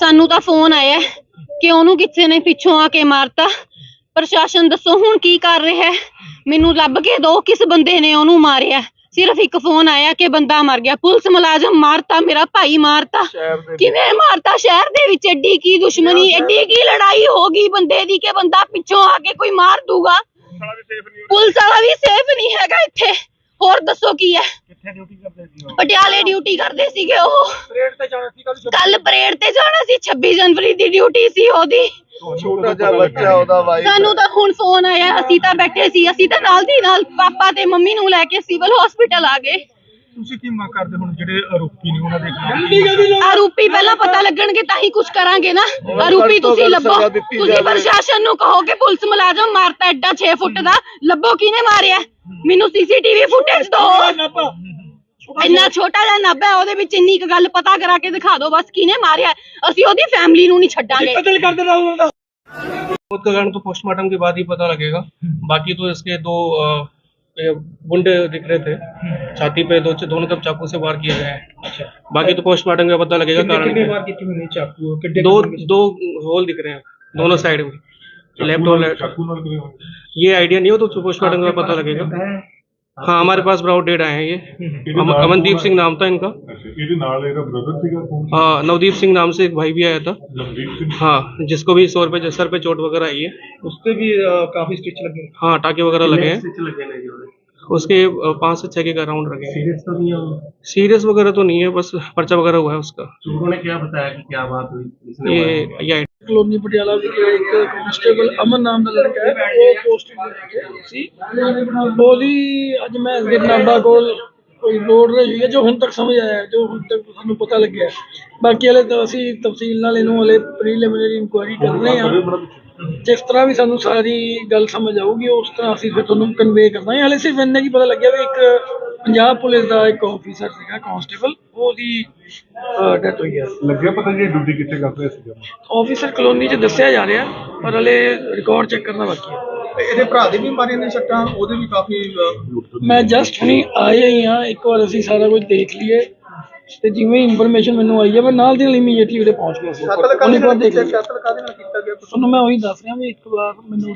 ਸਾਨੂੰ ਤਾਂ ਫੋਨ ਆਇਆ ਹੈ ਕਿ ਉਹਨੂੰ ਕਿਸੇ ਨੇ ਪਿੱਛੋਂ ਆ ਕੇ ਮਾਰਤਾ। ਪ੍ਰਸ਼ਾਸਨ ਦੱਸੋ ਹੁਣ ਕੀ ਕਰ ਰਿਹਾ ਹੈ? ਮੈਨੂੰ ਲੱਭ ਕੇ ਦੋ ਕਿਸ ਬੰਦੇ ਨੇ ਉਹਨੂੰ ਮਾਰਿਆ? ਸਿਰਫ ਇੱਕ ਫੋਨ ਆਇਆ ਕਿ ਬੰਦਾ ਮਰ ਗਿਆ। ਪੁਲਿਸ ਮੁਲਾਜ਼ਮ ਮਾਰਤਾ ਮੇਰਾ ਭਾਈ ਮਾਰਤਾ। ਕਿਵੇਂ ਮਾਰਤਾ? ਸ਼ਹਿਰ ਦੇ ਵਿੱਚ ਐਡੀ ਕੀ ਦੁਸ਼ਮਣੀ ਐਡੀ ਕੀ ਲੜਾਈ ਹੋ ਗਈ ਬੰਦੇ ਦੀ ਕਿ ਬੰਦਾ ਪਿੱਛੋਂ ਆ ਕੇ ਕੋਈ ਮਾਰ ਦੂਗਾ? ਪੁਲਿਸ ਵਾਲਾ ਵੀ ਸੇਫ ਨਹੀਂ ਹੈਗਾ ਇੱਥੇ। ਹੋਰ ਦੱਸੋ ਕੀ ਹੈ? ਕਿੱਥੇ ਡਿਊਟੀ ਕਰਦੇ ਸੀ ਉਹ? ਪਟਿਆਲੇ ਡਿਊਟੀ ਕਰਦੇ ਸੀਗੇ ਉਹ। ਪਰੇਡ ਤੇ ਜਾਣਾ ਸੀ ਕੱਲ ਕੱਲ ਪਰੇਡ ਤੇ ਜਾਣਾ ਸੀ 26 ਜਨਵਰੀ ਦੀ ਡਿਊਟੀ ਸੀ ਉਹਦੀ। ਛੋਟਾ ਜਿਹਾ ਬੱਚਾ ਉਹਦਾ ਵਾਈਫ ਸਾਨੂੰ ਤਾਂ ਹੁਣ ਫੋਨ ਆਇਆ ਅਸੀਂ ਤਾਂ ਬੈਠੇ ਸੀ ਅਸੀਂ ਤਾਂ ਨਾਲ ਦੀ ਨਾਲ ਪਾਪਾ ਤੇ ਮੰਮੀ ਨੂੰ ਲੈ ਕੇ ਸਿਵਲ ਹਸਪੀਟਲ ਆ ਗਏ। ਤੁਸੀਂ ਕੀ ਮੰਗ ਕਰਦੇ ਹੁਣ ਜਿਹੜੇ ਆਰੋਪੀ ਨੇ ਉਹਨਾਂ ਦੇ ਖਿਲਾਫ? ਆਰੂਪੀ ਪਹਿਲਾਂ ਪਤਾ ਲੱਗਣਗੇ ਤਾਂ ਹੀ ਕੁਝ ਕਰਾਂਗੇ ਨਾ। ਆਰੂਪੀ ਤੁਸੀਂ ਲੱਭੋ ਤੁਸੀਂ। ਪ੍ਰਸ਼ਾਸਨ ਨੂੰ ਕਹੋ ਕਿ ਪੁਲਿਸ ਮੁਲਾਜ਼ਮ ਮਾਰਤਾ ਐਡਾ 6 ਫੁੱਟ ਦਾ ਲੱਭੋ ਕਿਹਨੇ ਮਾਰਿਆ? ਮੈਨੂੰ ਸੀਸੀਟੀਵੀ ਫੁਟੇਜ ਦਿਓ ਇੰਨਾ ਛੋਟਾ ਜਿਹਾ ਨੱਬ ਹੈ ਉਹਦੇ ਵਿੱਚ ਇੰਨੀ ਕੁ ਗੱਲ ਪਤਾ ਕਰਾ ਕੇ ਦਿਖਾ ਦਿਓ ਬਸ ਕਿਹਨੇ ਮਾਰਿਆ ਅਸੀਂ ਉਹਦੀ ਫੈਮਿਲੀ ਨੂੰ ਨਹੀਂ ਛੱਡਾਂਗੇ ਕਤਲ ਕਰਦੇ ਰਹੋ मौत का कारण तो पोस्टमार्टम के बाद ही पता लगेगा बाकी तो इसके दो अ, ये बुंडे दिख रहे थे छाती पे दो दोनों तरफ चाकू से वार किया गया है ਅੱਛਾ बाकी तो पोस्टमार्टम में पता लगेगा ਕਿੰਨੇ ਕਿੰਨੇ कारण ਵਾਰ ਕੀਤੀ ਹੋਈ ਚਾਕੂ ਕਿੱਡੇ दो दो होल दिख रहे हैं दोनों साइड में लेफ्ट और लेफ्ट ये आइडिया नहीं हो तो पोस्टमार्टम में पता लगेगा हाँ हमारे पास ब्राउड डेड आए हैं ये अम- अमनदीप सिंह नाम था इनका ਇਹਦੇ ਨਾਲ ਇਹਦਾ ਬ੍ਰਦਰ ਸੀਗਾ ਕੌਣ हाँ नवदीप सिंह नाम से एक भाई भी आया था ਲਵਦੀਪ ਸਿੰਘ हाँ जिसको भी सौ रुपये सर पे चोट वगैरह आई है ਉਸ ਤੇ ਵੀ ਅ, ਕਾਫੀ ਸਟਿਚ ਲੱਗੇ हाँ टाके वगैरह लगे हैं उसके अ, पाँच से छः के राउंड लगे हैं सीरियस तो नहीं है सीरियस वगैरह तो नहीं है बस पर्चा वगैरह हुआ है उसका उन्होंने क्या बताया कि क्या बात हुई ये ये ਕਲੋਨੀ ਪਟਿਆਲਾ ਵਿਖੇ ਇੱਕ ਕਨਸਟੇਬਲ ਅਮਨ ਨਾਮ ਦਾ ਲੜਕਾ ਹੈ, ਉਹ ਪੋਸਟਿੰਗ ਸੀ ਉਹਦੀ ਅੱਜ ਮੈਂ ਗਿਰਨਾਬਾ ਕੋਲ ਕੋਈ ਰੋਡ ਰਹੀ ਹੈ ਜੋ ਹੁਣ ਤੱਕ ਸਮਝ ਆਇਆ ਹੈ, ਜੋ ਹੁਣ ਤੱਕ ਸਾਨੂੰ ਪਤਾ ਲੱਗਿਆ। ਹੈ। ਬਾਕੀ ਹਲੇ ਤਾਂ ਅਸੀਂ ਤਫਸੀਲ ਨਾਲ ਇਹਨੂੰ ਹਲੇ ਪ੍ਰੀਲਿਮਿਨਰੀ ਇਨਕੁਆਇਰੀ ਕਰ ਰਹੇ ਹਾਂ। ਜਿਸ ਤਰ੍ਹਾਂ ਵੀ ਸਾਨੂੰ ਸਾਰੀ ਗੱਲ ਸਮਝ ਆਊਗੀ ਉਸ ਤਰ੍ਹਾਂ ਅਸੀਂ ਫਿਰ ਤੁਹਾਨੂੰ ਕਨਵੇ ਕਰਦਾਂਗੇ ਹਲੇ ਸਿਰਫ ਇੰਨਾ ਕੀ ਪਤਾ ਲੱਗਿਆ ਵੀ ਇੱਕ ਪੰਜਾਬ ਪੁਲਿਸ ਦਾ ਇੱਕ ਆਫੀਸਰ ਸੀਗਾ ਕਾਂਸਟੇਬਲ ਉਹਦੀ ਡੈਥ ਹੋਈ ਹੈ ਲੱਗਿਆ ਪਤਾ ਨਹੀਂ ਡਿਊਟੀ ਕਿੱਥੇ ਕਰ ਰਿਹਾ ਸੀਗਾ? ਆਫੀਸਰ ਕਲੋਨੀ 'ਚ ਦੱਸਿਆ ਜਾ ਰਿਹਾ ਪਰ ਹਲੇ ਰਿਕਾਰਡ ਚੈੱਕ ਕਰਨਾ ਬਾਕੀ ਹੈ। ਇਹਦੇ ਭਰਾ ਦੇ ਵੀ ਮਾਰੀਆਂ ਨੇ ਸੱਟਾਂ ਉਹਦੇ ਵੀ ਕਾਫੀ ਮੈਂ ਜਸਟ ਹੁਣੀ ਆਇਆ ਹੀ ਹਾਂ ਇੱਕ ਵਾਰ ਅਸੀਂ ਸਾਰਾ ਕੁਝ ਦੇਖ ਲਈਏ। ਤੇ ਜਿਵੇਂ ਇਨਫੋਰਮੇਸ਼ਨ ਮੈਨੂੰ ਆਈ ਹੈ ਮੈਂ ਨਾਲ ਦੀ ਨਾਲ ਇਮੀਡੀਏਟਲੀ ਉਹਦੇ ਪਹੁੰਚ ਗਿਆ ਸੀ। ਉਹਨੇ ਬਾਅਦ ਦੇਖ ਲਿਆ ਕਤਲ ਕਾਦੇ ਨਾਲ ਕੀਤਾ ਗਿਆ? ਤੁਹਾਨੂੰ ਮੈਂ ਉਹੀ ਦੱਸ ਰਿਹਾ ਵੀ ਇੱਕ ਵਾਰ ਮੈਨੂੰ